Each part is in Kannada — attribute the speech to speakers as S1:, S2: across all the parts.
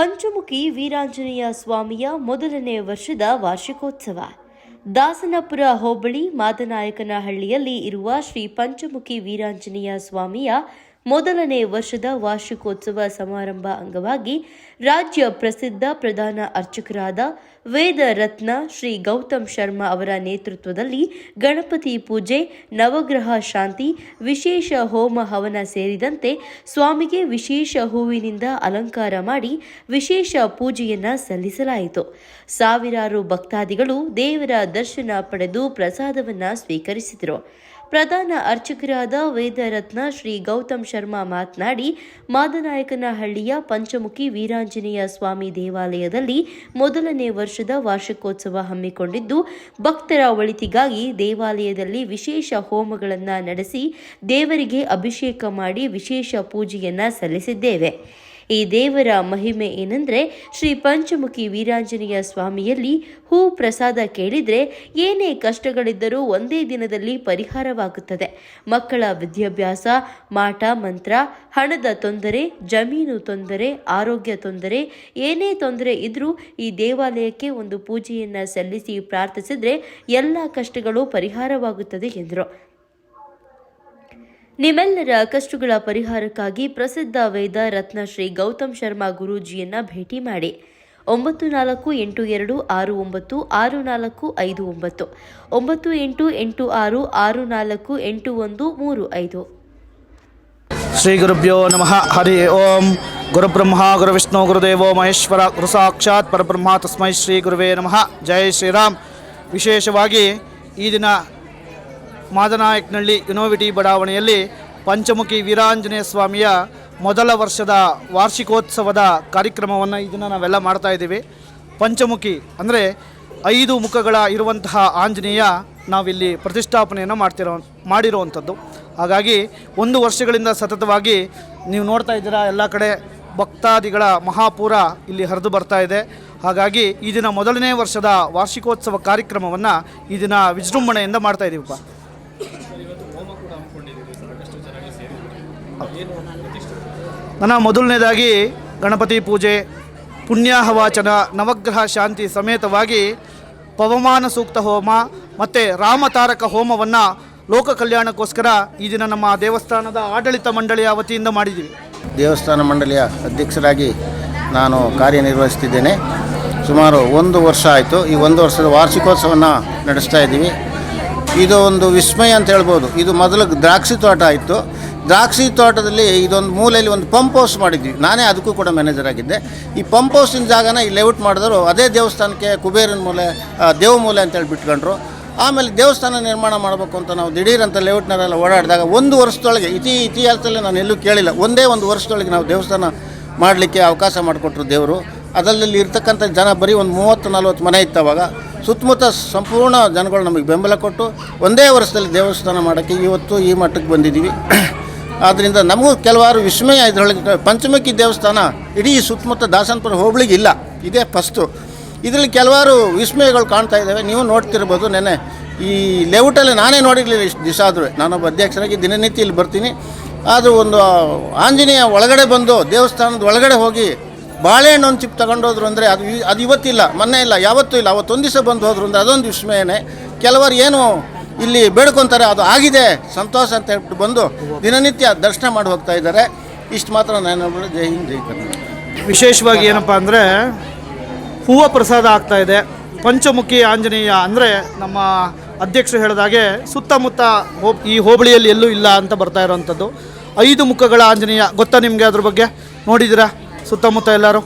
S1: ಪಂಚಮುಖಿ ವೀರಾಂಜನೇಯ ಸ್ವಾಮಿಯ ಮೊದಲನೇ ವರ್ಷದ ವಾರ್ಷಿಕೋತ್ಸವ. ದಾಸನಪುರ ಹೋಬಳಿ ಮಾದನಾಯಕನಹಳ್ಳಿಯಲ್ಲಿ ಇರುವ ಶ್ರೀ ಪಂಚಮುಖಿ ವೀರಾಂಜನೇಯ ಸ್ವಾಮಿಯ ಮೊದಲನೇ ವರ್ಷದ ವಾರ್ಷಿಕೋತ್ಸವ ಸಮಾರಂಭ ಅಂಗವಾಗಿ ರಾಜ್ಯ ಪ್ರಸಿದ್ಧ ಪ್ರಧಾನ ಅರ್ಚಕರಾದ ವೇದ ರತ್ನ ಶ್ರೀ ಗೌತಮ್ ಶರ್ಮಾ ಅವರ ನೇತೃತ್ವದಲ್ಲಿ ಗಣಪತಿ ಪೂಜೆ, ನವಗ್ರಹ ಶಾಂತಿ, ವಿಶೇಷ ಹೋಮ ಹವನ ಸೇರಿದಂತೆ ಸ್ವಾಮಿಗೆ ವಿಶೇಷ ಹೂವಿನಿಂದ ಅಲಂಕಾರ ಮಾಡಿ ವಿಶೇಷ ಪೂಜೆಯನ್ನ ಸಲ್ಲಿಸಲಾಯಿತು. ಸಾವಿರಾರು ಭಕ್ತಾದಿಗಳು ದೇವರ ದರ್ಶನ ಪಡೆದು ಪ್ರಸಾದವನ್ನ ಸ್ವೀಕರಿಸಿದರು. ಪ್ರಧಾನ ಅರ್ಚಕರಾದ ವೇದರತ್ನ ಶ್ರೀ ಗೌತಮ್ ಶರ್ಮಾ ಮಾತನಾಡಿ, ಮಾದನಾಯಕನಹಳ್ಳಿಯ ಪಂಚಮುಖಿ ವೀರಾಂಜನೇಯ ಸ್ವಾಮಿ ದೇವಾಲಯದಲ್ಲಿ ಮೊದಲನೇ ವರ್ಷದ ವಾರ್ಷಿಕೋತ್ಸವ ಹಮ್ಮಿಕೊಂಡಿದ್ದು, ಭಕ್ತರ ಒಳಿತಿಗಾಗಿ ದೇವಾಲಯದಲ್ಲಿ ವಿಶೇಷ ಹೋಮಗಳನ್ನು ನಡೆಸಿ ದೇವರಿಗೆ ಅಭಿಷೇಕ ಮಾಡಿ ವಿಶೇಷ ಪೂಜೆಯನ್ನು ಸಲ್ಲಿಸಿದ್ದೇವೆ. ಈ ದೇವರ ಮಹಿಮೆ ಏನೆಂದರೆ ಶ್ರೀ ಪಂಚಮುಖಿ ವೀರಾಂಜನೇಯ ಸ್ವಾಮಿಯಲ್ಲಿ ಹೂ ಪ್ರಸಾದ ಕೇಳಿದ್ರೆ ಏನೇ ಕಷ್ಟಗಳಿದ್ದರೂ ಒಂದೇ ದಿನದಲ್ಲಿ ಪರಿಹಾರವಾಗುತ್ತದೆ. ಮಕ್ಕಳ ವಿದ್ಯಾಭ್ಯಾಸ, ಮಾಟ, ಮಂತ್ರ, ಹಣದ ತೊಂದರೆ, ಜಮೀನು ತೊಂದರೆ, ಆರೋಗ್ಯ ತೊಂದರೆ, ಏನೇ ತೊಂದರೆ ಇದ್ದರೂ ಈ ದೇವಾಲಯಕ್ಕೆ ಒಂದು ಪೂಜೆಯನ್ನ ಸಲ್ಲಿಸಿ ಪ್ರಾರ್ಥಿಸಿದ್ರೆ ಎಲ್ಲ ಕಷ್ಟಗಳು ಪರಿಹಾರವಾಗುತ್ತದೆ ಎಂದರು. ನಿಮ್ಮೆಲ್ಲರ ಕಷ್ಟಗಳ ಪರಿಹಾರಕ್ಕಾಗಿ ಪ್ರಸಿದ್ಧ ವೇದ ರತ್ನ ಶ್ರೀ ಗೌತಮ್ ಶರ್ಮಾ ಗುರೂಜಿಯನ್ನ ಭೇಟಿ ಮಾಡಿ. ಒಂಬತ್ತು ನಾಲ್ಕು ಎಂಟು ಎರಡು ಆರು ಒಂಬತ್ತು ಆರು ನಾಲ್ಕು ಐದು ಒಂಬತ್ತು. ಒಂಬತ್ತು ಎಂಟು ಎಂಟು ಆರು ಆರು ನಾಲ್ಕು ಎಂಟು ಒಂದು ಮೂರು ಐದು.
S2: ಶ್ರೀ ಗುರುಭ್ಯೋ ನಮಃ. ಹರಿ ಓಂ. ಗುರುಬ್ರಹ್ಮ ಗುರುವಿಷ್ಣು ಗುರುದೇವೋ ಮಹೇಶ್ವರ, ಗುರು ಸಾಕ್ಷಾತ್ ಪರಬ್ರಹ್ಮ ತಸ್ಮೈ ಶ್ರೀ ಗುರುವೇ ನಮಃ. ಜಯ ಶ್ರೀರಾಮ್. ವಿಶೇಷವಾಗಿ ಈ ದಿನ ಮಾದನಾಯಕನಹಳ್ಳಿ ಯುನೋವಿಟಿ ಬಡಾವಣೆಯಲ್ಲಿ ಪಂಚಮುಖಿ ವೀರಾಂಜನೇಯ ಸ್ವಾಮಿಯ ಮೊದಲ ವರ್ಷದ ವಾರ್ಷಿಕೋತ್ಸವದ ಕಾರ್ಯಕ್ರಮವನ್ನು ಇದನ್ನು ದಿನ ನಾವೆಲ್ಲ ಮಾಡ್ತಾ ಇದ್ದೀವಿ. ಪಂಚಮುಖಿ ಅಂದರೆ ಐದು ಮುಖಗಳ ಇರುವಂತಹ ಆಂಜನೇಯ ನಾವಿಲ್ಲಿ ಪ್ರತಿಷ್ಠಾಪನೆಯನ್ನು ಮಾಡ್ತಿರೋ ಮಾಡಿರುವಂಥದ್ದು. ಹಾಗಾಗಿ ಒಂದು ವರ್ಷಗಳಿಂದ ಸತತವಾಗಿ ನೀವು ನೋಡ್ತಾ ಇದ್ದೀರಾ, ಎಲ್ಲ ಕಡೆ ಭಕ್ತಾದಿಗಳ ಮಹಾಪೂರ ಇಲ್ಲಿ ಹರಿದು ಬರ್ತಾ ಇದೆ. ಹಾಗಾಗಿ ಈ ದಿನ ಮೊದಲನೇ ವರ್ಷದ ವಾರ್ಷಿಕೋತ್ಸವ ಕಾರ್ಯಕ್ರಮವನ್ನು ಈ ದಿನ ವಿಜೃಂಭಣೆಯಿಂದ ಮಾಡ್ತಾ ಇದ್ದೀವಪ್ಪ ನನ್ನ ಮೊದಲನೇದಾಗಿ ಗಣಪತಿ ಪೂಜೆ, ಪುಣ್ಯಾಹವಾಚನ, ನವಗ್ರಹ ಶಾಂತಿ ಸಮೇತವಾಗಿ ಪವಮಾನ ಸೂಕ್ತ ಹೋಮ ಮತ್ತು ರಾಮತಾರಕ ಹೋಮವನ್ನು ಲೋಕ ಕಲ್ಯಾಣಕ್ಕೋಸ್ಕರ ಈ ದಿನ ನಮ್ಮ ದೇವಸ್ಥಾನದ ಆಡಳಿತ ಮಂಡಳಿಯ ವತಿಯಿಂದ ಮಾಡಿದ್ದೀವಿ
S3: ದೇವಸ್ಥಾನ ಮಂಡಳಿಯ ಅಧ್ಯಕ್ಷರಾಗಿ ನಾನು ಕಾರ್ಯನಿರ್ವಹಿಸ್ತಿದ್ದೇನೆ ಸುಮಾರು ಒಂದು ವರ್ಷ ಆಯಿತು. ಈ ಒಂದು ವರ್ಷದ ವಾರ್ಷಿಕೋತ್ಸವವನ್ನು ನಡೆಸ್ತಾ ಇದ್ದೀವಿ. ಇದು ಒಂದು ವಿಸ್ಮಯ ಅಂತ ಹೇಳ್ಬೋದು. ಇದು ಮೊದಲು ದ್ರಾಕ್ಷಿ ತೋಟ ಇತ್ತು. ದ್ರಾಕ್ಷಿ ತೋಟದಲ್ಲಿ ಇದೊಂದು ಮೂಲೆಯಲ್ಲಿ ಒಂದು ಪಂಪ್ ಹೌಸ್ ಮಾಡಿದ್ವಿ. ನಾನೇ ಅದಕ್ಕೂ ಕೂಡ ಮ್ಯಾನೇಜರ್ ಆಗಿದ್ದೆ. ಈ ಪಂಪ್ ಹೌಸಿನ ಜಾಗನ ಈ ಲೇಔಟ್ ಮಾಡಿದ್ರು. ಅದೇ ದೇವಸ್ಥಾನಕ್ಕೆ ಕುಬೇರನ ಮೂಲೆ ದೇವ ಮೂಲೆ ಅಂತೇಳಿ ಬಿಟ್ಕೊಂಡ್ರು. ಆಮೇಲೆ ದೇವಸ್ಥಾನ ನಿರ್ಮಾಣ ಮಾಡಬೇಕು ಅಂತ ನಾವು ದಿಢೀರಂತ ಅಂತ ಲೇಔಟ್ನಲ್ಲೆಲ್ಲ ಓಡಾಡಿದಾಗ ಒಂದು ವರ್ಷದೊಳಗೆ, ಇತಿ, ಇತಿಹಾಸದಲ್ಲಿ ನಾನು ಎಲ್ಲೂ ಕೇಳಿಲ್ಲ. ಒಂದೇ ಒಂದು ವರ್ಷದೊಳಗೆ ನಾವು ದೇವಸ್ಥಾನ ಮಾಡಲಿಕ್ಕೆ ಅವಕಾಶ ಮಾಡಿಕೊಟ್ರು ದೇವರು. ಅದರಲ್ಲಿ ಇರ್ತಕ್ಕಂಥ ಜನ ಬರೀ ಒಂದು ಮೂವತ್ತು, ನಲ್ವತ್ತು ಮನೆ ಇತ್ತು ಸುತ್ತಮುತ್ತ ಸಂಪೂರ್ಣ ಜನಗಳು ನಮಗೆ ಬೆಂಬಲ ಕೊಟ್ಟು ಒಂದೇ ವರ್ಷದಲ್ಲಿ ದೇವಸ್ಥಾನ ಮಾಡೋಕ್ಕೆ ಇವತ್ತು ಈ ಮಟ್ಟಕ್ಕೆ ಬಂದಿದ್ದೀವಿ. ಆದ್ದರಿಂದ ನಮಗೂ ಕೆಲವಾರು ವಿಸ್ಮಯ ಇದರೊಳಗೆ ಪಂಚಮುಖಿ ದೇವಸ್ಥಾನ ಇಡೀ ಸುತ್ತಮುತ್ತ ದಾಸನಪುರ ಹೋಬಳಿಗೆ ಇಲ್ಲ. ಇದೇ ಫಸ್ಟು ಇದರಲ್ಲಿ ಕೆಲವಾರು ವಿಸ್ಮಯಗಳು ಕಾಣ್ತಾ ಇದ್ದಾವೆ ನೀವು ನೋಡ್ತಿರ್ಬೋದು ನೆನೆ ಈ ಲೇಔಟಲ್ಲಿ ನಾನೇ ನೋಡಿರಲಿಲ್ಲ ಇಷ್ಟು ದಿವಸ ಆದರೂ. ನಾನೊಬ್ಬ ಅಧ್ಯಕ್ಷರಾಗಿ ದಿನನಿತ್ಯ ಇಲ್ಲಿ ಬರ್ತೀನಿ. ಆದರೂ ಒಂದು ಆಂಜನೇಯ ಒಳಗಡೆ ಬಂದು ದೇವಸ್ಥಾನದ ಒಳಗಡೆ ಹೋಗಿ ಬಾಳೆಹಣ್ಣು ಒಂದು ಚಿಪ್ ತಗೊಂಡೋದ್ರು ಅಂದರೆ ಅದು ಅದು ಇವತ್ತಿಲ್ಲ, ಮೊನ್ನೆ ಇಲ್ಲ, ಯಾವತ್ತೂ ಇಲ್ಲ. ಅವತ್ತೊಂದು ದಿವಸ ಬಂದು ಹೋದ್ರು ಅಂದರೆ ಅದೊಂದು ವಿಸ್ಮಯನೇ. ಕೆಲವರು ಏನು ಇಲ್ಲಿ ಬೇಡ್ಕೊತಾರೆ, ಅದು ಆಗಿದೆ, ಸಂತೋಷ ಅಂತ ಹೇಳ್ಬಿಟ್ಟು ಬಂದು ದಿನನಿತ್ಯ ದರ್ಶನ ಮಾಡಿ ಹೋಗ್ತಾ ಇದ್ದಾರೆ. ಇಷ್ಟು ಮಾತ್ರ ನಾನು ಜೈ ಹಿಂದ್, ಜೈ ಕರ್ನಾಟಕ.
S2: ವಿಶೇಷವಾಗಿ ಏನಪ್ಪ ಅಂದರೆ ಹೂವು ಪ್ರಸಾದ ಆಗ್ತಾ ಇದೆ. ಪಂಚಮುಖಿ ಆಂಜನೇಯ ಅಂದರೆ ನಮ್ಮ ಅಧ್ಯಕ್ಷರು ಹೇಳಿದಾಗೆ ಸುತ್ತಮುತ್ತ ಹೋ, ಈ ಹೋಬಳಿಯಲ್ಲಿ ಎಲ್ಲೂ ಇಲ್ಲ ಅಂತ ಬರ್ತಾ ಇರೋವಂಥದ್ದು ಐದು ಮುಖಗಳ ಆಂಜನೇಯ, ಗೊತ್ತಾ ನಿಮಗೆ ಅದ್ರ ಬಗ್ಗೆ? ನೋಡಿದ್ದೀರಾ? ಸುತ್ತಮುತ್ತ ಎಲ್ಲರೂ?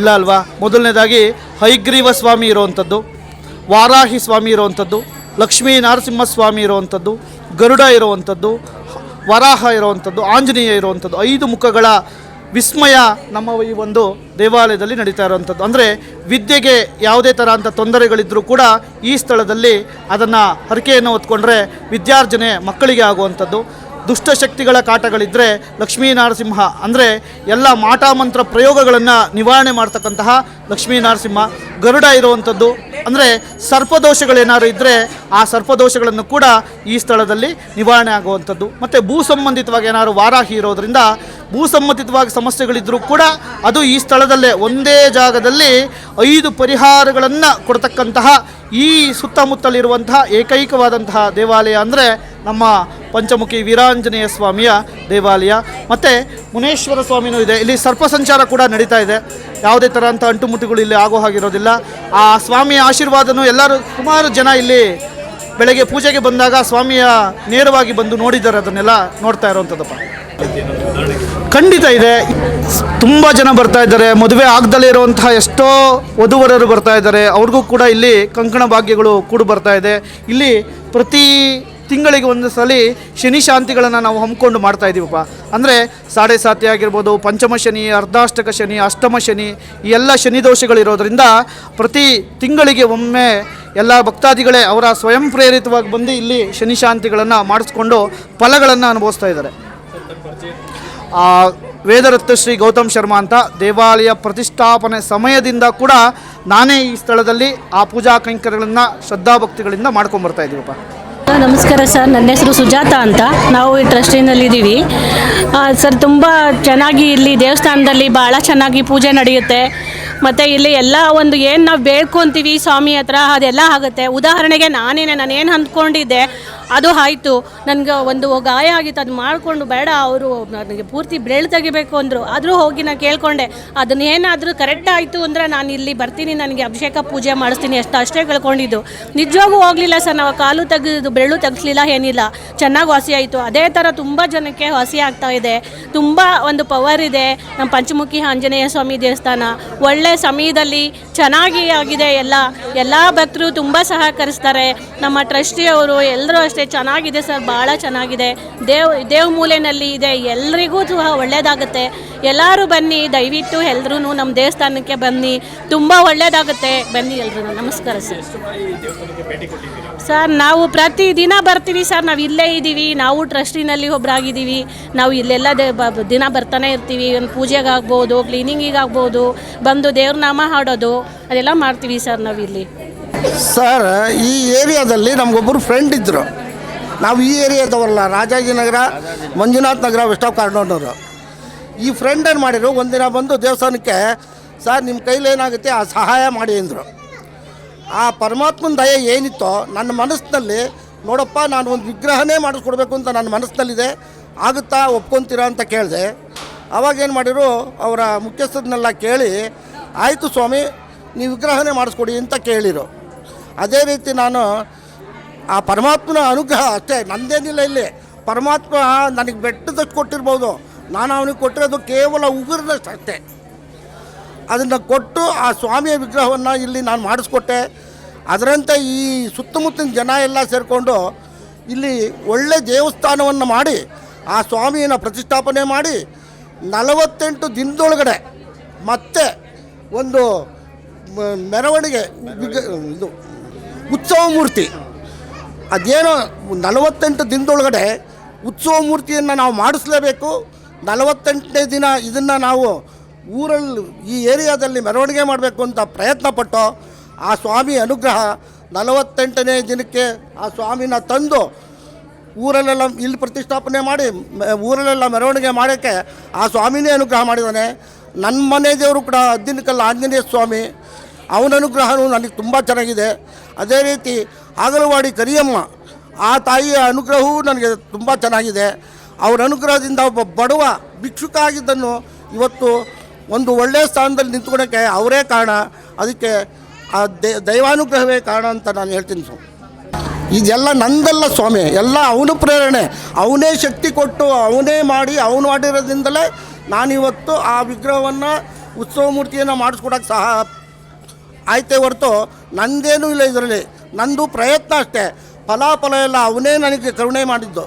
S2: ಇಲ್ಲ ಅಲ್ವಾ? ಮೊದಲನೇದಾಗಿ ಹೈಗ್ರೀವ ಸ್ವಾಮಿ ಇರುವಂಥದ್ದು ವಾರಾಹಿ ಸ್ವಾಮಿ ಇರುವಂಥದ್ದು ಲಕ್ಷ್ಮೀ ನರಸಿಂಹಸ್ವಾಮಿ ಇರುವಂಥದ್ದು, ಗರುಡ ಇರುವಂಥದ್ದು, ವರಾಹ ಇರುವಂಥದ್ದು, ಆಂಜನೇಯ ಇರುವಂಥದ್ದು, ಐದು ಮುಖಗಳ ವಿಸ್ಮಯ ನಮ್ಮ ಈ ಒಂದು ದೇವಾಲಯದಲ್ಲಿ ನಡೀತಾ ಇರುವಂಥದ್ದು. ಅಂದರೆ ವಿದ್ಯೆಗೆ ಯಾವುದೇ ಥರ ಅಂಥ ತೊಂದರೆಗಳಿದ್ದರೂ ಕೂಡ ಈ ಸ್ಥಳದಲ್ಲಿ ಅದನ್ನು ಹರಕೆಯನ್ನು ಹೊತ್ಕೊಂಡ್ರೆ ವಿದ್ಯಾರ್ಜನೆ ಮಕ್ಕಳಿಗೆ ಆಗುವಂಥದ್ದು. ದುಷ್ಟಶಕ್ತಿಗಳ ಕಾಟಗಳಿದ್ದರೆ ಲಕ್ಷ್ಮೀ ನರಸಿಂಹ. ಅಂದರೆ ಎಲ್ಲ ಮಾಟ ಮಂತ್ರ ಪ್ರಯೋಗಗಳನ್ನು ನಿವಾರಣೆ ಮಾಡ್ತಕ್ಕಂತಹ ಲಕ್ಷ್ಮೀ ನರಸಿಂಹ. ಗರುಡ ಇರುವಂಥದ್ದು. ಅಂದರೆ ಸರ್ಪದೋಷಗಳೇನಾದ್ರು ಇದ್ದರೆ ಆ ಸರ್ಪದೋಷಗಳನ್ನು ಕೂಡ ಈ ಸ್ಥಳದಲ್ಲಿ ನಿವಾರಣೆ ಆಗುವಂಥದ್ದು. ಮತ್ತು ಭೂ ಸಂಬಂಧಿತವಾಗಿ ಏನಾದ್ರು ವಾರಾಹಿ ಇರೋದರಿಂದ ಭೂ ಸಂಬಂಧಿತವಾಗಿ ಸಮಸ್ಯೆಗಳಿದ್ದರೂ ಕೂಡ ಅದು ಈ ಸ್ಥಳದಲ್ಲೇ ಒಂದೇ ಜಾಗದಲ್ಲಿ ಐದು ಪರಿಹಾರಗಳನ್ನು ಕೊಡ್ತಕ್ಕಂತಹ ಈ ಸುತ್ತಮುತ್ತಲಿರುವಂತಹ ಏಕೈಕವಾದಂತಹ ದೇವಾಲಯ ಅಂದರೆ ನಮ್ಮ ಪಂಚಮುಖಿ ವೀರಾಂಜನೇಯ ಸ್ವಾಮಿಯ ದೇವಾಲಯ. ಮತ್ತು ಮುನೇಶ್ವರ ಸ್ವಾಮಿನೂ ಇದೆ. ಇಲ್ಲಿ ಸರ್ಪ ಸಂಚಾರ ಕೂಡ ನಡೀತಾ ಇದೆ. ಯಾವುದೇ ಥರ ಅಂತ ಅಂಟುಮುಟ್ಟುಗಳು ಇಲ್ಲಿ ಆಗೋ ಹಾಗಿರೋದಿಲ್ಲ ಆ ಸ್ವಾಮಿಯ ಆಶೀರ್ವಾದನೂ ಎಲ್ಲರೂ ಸುಮಾರು ಜನ ಇಲ್ಲಿ ಬೆಳಗ್ಗೆ ಪೂಜೆಗೆ ಬಂದಾಗ ಸ್ವಾಮಿಯ ನೇರವಾಗಿ ಬಂದು ನೋಡಿದ್ದಾರೆ. ಅದನ್ನೆಲ್ಲ ನೋಡ್ತಾ ಇರೋವಂಥದ್ದಪ್ಪ. ಖಂಡಿತ ಇದೆ. ತುಂಬ ಜನ ಬರ್ತಾ ಇದ್ದಾರೆ. ಮದುವೆ ಆಗದಲ್ಲೇ ಇರುವಂತಹ ಎಷ್ಟೋ ವಧುವರರು ಬರ್ತಾ ಇದ್ದಾರೆ. ಅವ್ರಿಗೂ ಕೂಡ ಇಲ್ಲಿ ಕಂಕಣ ಭಾಗ್ಯಗಳು ಕೂಡ ಬರ್ತಾ ಇದೆ. ಇಲ್ಲಿ ಪ್ರತಿ ತಿಂಗಳಿಗೆ ಒಂದು ಸಲ ಶನಿ ಶಾಂತಿಗಳನ್ನು ನಾವು ಹಮ್ಮಿಕೊಂಡು ಮಾಡ್ತಾ ಇದ್ದೀವಪ್ಪ. ಅಂದರೆ ಸಾಡೆ ಸಾತಿ ಆಗಿರ್ಬೋದು ಪಂಚಮ ಶನಿ ಅರ್ಧಾಷ್ಟಕ ಶನಿ ಅಷ್ಟಮ ಶನಿ ಈ ಎಲ್ಲ ಶನಿ ದೋಷಗಳಿರೋದ್ರಿಂದ ಪ್ರತಿ ತಿಂಗಳಿಗೆ ಒಮ್ಮೆ ಎಲ್ಲ ಭಕ್ತಾದಿಗಳೇ ಅವರ ಸ್ವಯಂ ಪ್ರೇರಿತವಾಗಿ ಬಂದು ಇಲ್ಲಿ ಶನಿ ಶಾಂತಿಗಳನ್ನು ಮಾಡಿಸ್ಕೊಂಡು ಫಲಗಳನ್ನು ಅನುಭವಿಸ್ತಾ ಇದ್ದಾರೆ. ಆ, ವೇದರತ್ನ ಶ್ರೀ ಗೌತಮ್ ಶರ್ಮಾ ಅಂತ ದೇವಾಲಯ ಪ್ರತಿಷ್ಠಾಪನೆ ಸಮಯದಿಂದ ಕೂಡ ನಾನೇ ಈ ಸ್ಥಳದಲ್ಲಿ ಆ ಪೂಜಾ ಕೈಂಕರ್ಯಗಳನ್ನು ಶ್ರದ್ಧಾಭಕ್ತಿಗಳಿಂದ ಮಾಡ್ಕೊಂಬರ್ತಾ ಇದ್ದೀವಪ್ಪ.
S4: ನಮಸ್ಕಾರ ಸರ್. ನನ್ನ ಹೆಸರು ಸುಜಾತ ಅಂತ. ನಾವು ಈ ಟ್ರಸ್ಟಿನಲ್ಲಿದ್ದೀವಿ ಸರ್, ತುಂಬ ಚೆನ್ನಾಗಿ ಇಲ್ಲಿ ದೇವಸ್ಥಾನದಲ್ಲಿ ಭಾಳ ಚೆನ್ನಾಗಿ ಪೂಜೆ ನಡೆಯುತ್ತೆ. ಮತ್ತು ಇಲ್ಲಿ ಎಲ್ಲ ಒಂದು ಏನು ನಾವು ಬೇಡ್ಕೊತೀವಿ ಸ್ವಾಮಿ ಹತ್ರ, ಅದೆಲ್ಲ ಆಗುತ್ತೆ. ಉದಾಹರಣೆಗೆ ನಾನೇನೆ ನಾನು ಏನು ಅಂದ್ಕೊಂಡಿದ್ದೆ ಅದು ಆಯಿತು. ನನಗೆ ಒಂದು ಗಾಯ ಆಗಿತ್ತು. ಅದು ಮಾಡಿಕೊಂಡು ಬೇಡ, ಅವರು ನನಗೆ ಪೂರ್ತಿ ಬೆರಳು ತೆಗಿಬೇಕು ಅಂದರು. ಆದರೂ ಹೋಗಿ ನಾನು ಕೇಳ್ಕೊಂಡೆ ಅದನ್ನ ಏನಾದರೂ ಕರೆಕ್ಟ್ ಆಯಿತು ಅಂದರೆ ನಾನು ಇಲ್ಲಿ ಬರ್ತೀನಿ, ನನಗೆ ಅಭಿಷೇಕ ಪೂಜೆ ಮಾಡಿಸ್ತೀನಿ. ಅಷ್ಟು ಅಷ್ಟೇ ಕಳ್ಕೊಂಡಿದ್ದು. ನಿಜವಾಗೂ ಹೋಗಲಿಲ್ಲ ಸರ್, ನಾವು ಕಾಲು ತೆಗೆದು ಬೆರಳು ತೆಗಿಸ್ಲಿಲ್ಲ ಏನಿಲ್ಲ. ಚೆನ್ನಾಗಿ ವಾಸಿ ಆಯಿತು. ಅದೇ ಥರ ತುಂಬ ಜನಕ್ಕೆ ವಾಸಿ ಆಗ್ತಾ ಇದೆ. ತುಂಬ ಒಂದು ಪವರ್ ಇದೆ. ನಮ್ಮ ಪಂಚಮುಖಿ ಆಂಜನೇಯ ಸ್ವಾಮಿ ದೇವಸ್ಥಾನ. ಒಳ್ಳೆ ಸಮಯದಲ್ಲಿ ಚೆನ್ನಾಗಿ ಆಗಿದೆ ಎಲ್ಲ. ಎಲ್ಲ ಭಕ್ತರು ತುಂಬ ಸಹಕರಿಸ್ತಾರೆ. ನಮ್ಮ ಟ್ರಸ್ಟಿಯವರು ಎಲ್ಲರೂ ಚೆನ್ನಾಗಿದೆ ಸರ್ ಭಾಳ ಚೆನ್ನಾಗಿದೆ. ದೇವ್ ದೇವ್ ಮೂಲೆಯಲ್ಲಿ ಇದೆ, ಎಲ್ರಿಗೂ ಸಹ ಒಳ್ಳೆಯದಾಗುತ್ತೆ ಎಲ್ಲರೂ ಬನ್ನಿ, ದಯವಿಟ್ಟು ಎಲ್ಲರೂ ನಮ್ಮ ದೇವಸ್ಥಾನಕ್ಕೆ ಬನ್ನಿ. ತುಂಬ ಒಳ್ಳೆಯದಾಗುತ್ತೆ ಬನ್ನಿ ಎಲ್ಲರೂ ನಮಸ್ಕಾರ ಸರ್. ಸರ್, ನಾವು ಪ್ರತಿದಿನ ಬರ್ತೀವಿ ಸರ್. ನಾವು ಇಲ್ಲೇ ಇದ್ದೀವಿ. ನಾವು ಟ್ರಸ್ಟಿನಲ್ಲಿ ಒಬ್ಬರಾಗಿದ್ದೀವಿ ನಾವು ಇಲ್ಲೆಲ್ಲ ದೇ- ದಿನ ಬರ್ತಾನೆ ಇರ್ತೀವಿ. ಒಂದು ಪೂಜೆಗೆ ಆಗ್ಬೋದು ಕ್ಲೀನಿಂಗಿಗೆ ಆಗ್ಬೋದು ಬಂದು ದೇವ್ರ ನಾಮ ಹಾಡೋದು, ಅದೆಲ್ಲ ಮಾಡ್ತೀವಿ ಸರ್ ನಾವು ಇಲ್ಲಿ
S5: ಸರ್, ಈ ಏರಿಯಾದಲ್ಲಿ ನಮಗೊಬ್ಬರು ಫ್ರೆಂಡ್ ಇದ್ದರು ನಾವು ಈ ಏರಿಯಾದವರಲ್ಲ ರಾಜಾಜಿನಗರ ಮಂಜುನಾಥ್ ನಗರ, ವೆಸ್ಟ್ ಆಫ್ ಕಾರ್ನೂರ್ನವರು ಈ ಫ್ರೆಂಡ್ ಏನು ಮಾಡಿದ್ರು, ಒಂದಿನ ಬಂದು ದೇವಸ್ಥಾನಕ್ಕೆ, ಸರ್ ನಿಮ್ಮ ಕೈಲಿ ಏನಾಗುತ್ತೆ? ಆ ಸಹಾಯ ಮಾಡಿ ಅಂದರು. ಆ ಪರಮಾತ್ಮನ ದಯ ಏನಿತ್ತೋ, ನನ್ನ ಮನಸ್ಸಿನಲ್ಲಿ, ನೋಡಪ್ಪ, ನಾನು ಒಂದು ವಿಗ್ರಹನೇ ಮಾಡಿಸ್ಕೊಡ್ಬೇಕು ಅಂತ ನನ್ನ ಮನಸ್ಸಿನಲ್ಲಿದೆ, ಆಗುತ್ತಾ? ಒಪ್ಕೊತೀರಾ? ಅಂತ ಕೇಳಿದೆ. ಅವಾಗೇನು ಮಾಡಿದ್ರು, ಅವರ ಮುಖ್ಯಸ್ಥರನ್ನೆಲ್ಲ ಕೇಳಿ, ಆಯಿತು ಸ್ವಾಮಿ, ನೀವು ವಿಗ್ರಹನೇ ಮಾಡಿಸ್ಕೊಡಿ ಅಂತ ಕೇಳಿರು. ಅದೇ ರೀತಿ ನಾನು ಆ ಪರಮಾತ್ಮನ ಅನುಗ್ರಹ ಅಷ್ಟೇ, ನಂದೇನಿಲ್ಲ ಇಲ್ಲಿ. ಪರಮಾತ್ಮ ನನಗೆ ಬೆಟ್ಟದಷ್ಟು ಕೊಟ್ಟಿರ್ಬೋದು. ನಾನು ಅವನಿಗೆ ಕೊಟ್ಟಿರೋದು ಕೇವಲ ಉಗುರದಷ್ಟು ಅಷ್ಟೇ. ಅದನ್ನು ಕೊಟ್ಟು ಆ ಸ್ವಾಮಿಯ ವಿಗ್ರಹವನ್ನು ಇಲ್ಲಿ ನಾನು ಮಾಡಿಸ್ಕೊಟ್ಟೆ. ಅದರಂತೆ ಈ ಸುತ್ತಮುತ್ತಲಿನ ಜನ ಎಲ್ಲ ಸೇರಿಕೊಂಡು ಇಲ್ಲಿ ಒಳ್ಳೆ ದೇವಸ್ಥಾನವನ್ನು ಮಾಡಿ, ಆ ಸ್ವಾಮಿಯನ್ನು ಪ್ರತಿಷ್ಠಾಪನೆ ಮಾಡಿ, ನಲವತ್ತೆಂಟು ದಿನದೊಳಗಡೆ ಮತ್ತೆ ಒಂದು ಮೆರವಣಿಗೆ ಇದು ಉತ್ಸವ ಮೂರ್ತಿ. ಅದೇನೋ ನಲವತ್ತೆಂಟು ದಿನದೊಳಗಡೆ ಉತ್ಸವ ಮೂರ್ತಿಯನ್ನು ನಾವು ಮಾಡಿಸ್ಲೇಬೇಕು. ನಲವತ್ತೆಂಟನೇ ದಿನ ಇದನ್ನು ನಾವು ಊರಲ್ಲಿ ಈ ಏರಿಯಾದಲ್ಲಿ ಮೆರವಣಿಗೆ ಮಾಡಬೇಕು ಅಂತ ಪ್ರಯತ್ನ ಪಟ್ಟು ಆ ಸ್ವಾಮಿ ಅನುಗ್ರಹ ನಲವತ್ತೆಂಟನೇ ದಿನಕ್ಕೆ ಆ ಸ್ವಾಮಿನ ತಂದು ಊರಲ್ಲೆಲ್ಲ ಇಲ್ಲಿ ಪ್ರತಿಷ್ಠಾಪನೆ ಮಾಡಿ ಊರಲ್ಲೆಲ್ಲ ಮೆರವಣಿಗೆ ಮಾಡೋಕ್ಕೆ ಆ ಸ್ವಾಮಿನೇ ಅನುಗ್ರಹ ಮಾಡಿದ್ದಾನೆ. ನನ್ನ ಮನೆ ದೇವರು ಕೂಡ ಹದ್ದಿನಕಲ್ಲ ಆಂಜನೇಯ ಸ್ವಾಮಿ. ಅವನ ಅನುಗ್ರಹವೂ ನನಗೆ ತುಂಬ ಚೆನ್ನಾಗಿದೆ. ಅದೇ ರೀತಿ ಆಗಲವಾಡಿ ಕರಿಯಮ್ಮ, ಆ ತಾಯಿಯ ಅನುಗ್ರಹವೂ ನನಗೆ ತುಂಬ ಚೆನ್ನಾಗಿದೆ. ಅವರ ಅನುಗ್ರಹದಿಂದ ಒಬ್ಬ ಬಡವ ಭಿಕ್ಷುಕ ಆಗಿದ್ದನ್ನು ಇವತ್ತು ಒಂದು ಒಳ್ಳೆಯ ಸ್ಥಾನದಲ್ಲಿ ನಿಂತ್ಕೊಳ್ಳೋಕ್ಕೆ ಅವರೇ ಕಾರಣ. ಅದಕ್ಕೆ ಆ ದೈವಾನುಗ್ರಹವೇ ಕಾರಣ ಅಂತ ನಾನು ಹೇಳ್ತೀನಿ ಸ್ವಾಮಿ. ಇದೆಲ್ಲ ನಂದಲ್ಲ ಸ್ವಾಮಿ, ಎಲ್ಲ ಅವನು ಪ್ರೇರಣೆ. ಅವನೇ ಶಕ್ತಿ ಕೊಟ್ಟು ಅವನೇ ಮಾಡಿ ಅವನು ಮಾಡಿರೋದ್ರಿಂದಲೇ ನಾನಿವತ್ತು ಆ ವಿಗ್ರಹವನ್ನು ಉತ್ಸವ ಮೂರ್ತಿಯನ್ನು ಮಾಡಿಸ್ಕೊಡಕ್ಕೆ ಸಹ ಆಯ್ತೇ ಹೊರತು ನಂದೇನೂ ಇಲ್ಲ ಇದರಲ್ಲಿ. ನಂದು ಪ್ರಯತ್ನ ಅಷ್ಟೇ. ಫಲಾಫಲ ಎಲ್ಲ ಅವನೇ ನನಗೆ ಕರುಣೆ ಮಾಡಿದ್ದು.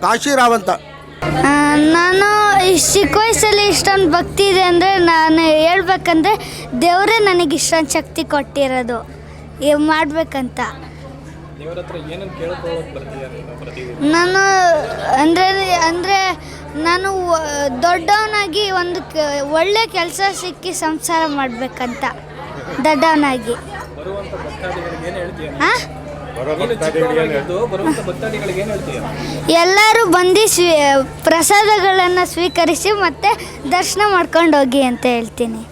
S5: ಕಾಶಿರಾವ್ ಅಂತ.
S6: ನಾನು ಚಿಕ್ಕ ವಯಸ್ಸಲ್ಲಿ ಇಷ್ಟೊಂದು ಭಕ್ತಿ ಇದೆ ಅಂದರೆ ನಾನು ಹೇಳ್ಬೇಕಂದ್ರೆ ದೇವರೇ ನನಗೆ ಇಷ್ಟೊಂದು ಶಕ್ತಿ ಕೊಟ್ಟಿರೋದು. ಮಾಡಬೇಕಂತ.
S7: ದೇವರ ಹತ್ರ ಏನನ್ನು ಕೇಳ್ಕೊಳ್ಳೋಕೆ ಬರ್ತೀಯ ನೀನು ಪ್ರತಿದಿನ?
S6: ನಾನು ಅಂದರೆ ಅಂದರೆ ನಾನು ದೊಡ್ಡವನಾಗಿ ಒಂದು ಕ ಒಳ್ಳೆ ಕೆಲಸ ಸಿಕ್ಕಿ ಸಂಸಾರ ಮಾಡಬೇಕಂತ ದೊಡ್ಡವನಾಗಿ.
S7: ಬರುವಂಥ ಭಕ್ತಾದಿಗಳಿಗೆ ಏನು ಹೇಳ್ತೀಯ ನೀನು?
S6: ಹಾಂ
S7: ನೀನು ಚಿಕ್ಕವನಾಗಿದ್ದು ಬರುವಂಥ ಭಕ್ತಾದಿಗಳಿಗೆ ಏನು ಹೇಳ್ತೀಯ?
S6: ಎಲ್ಲರೂ ಬಂದು ಸ್ವೀ ಪ್ರಸಾದಗಳನ್ನು ಸ್ವೀಕರಿಸಿ ಮತ್ತೆ ದರ್ಶನ ಮಾಡ್ಕೊಂಡು ಹೋಗಿ ಅಂತ ಹೇಳ್ತೀನಿ.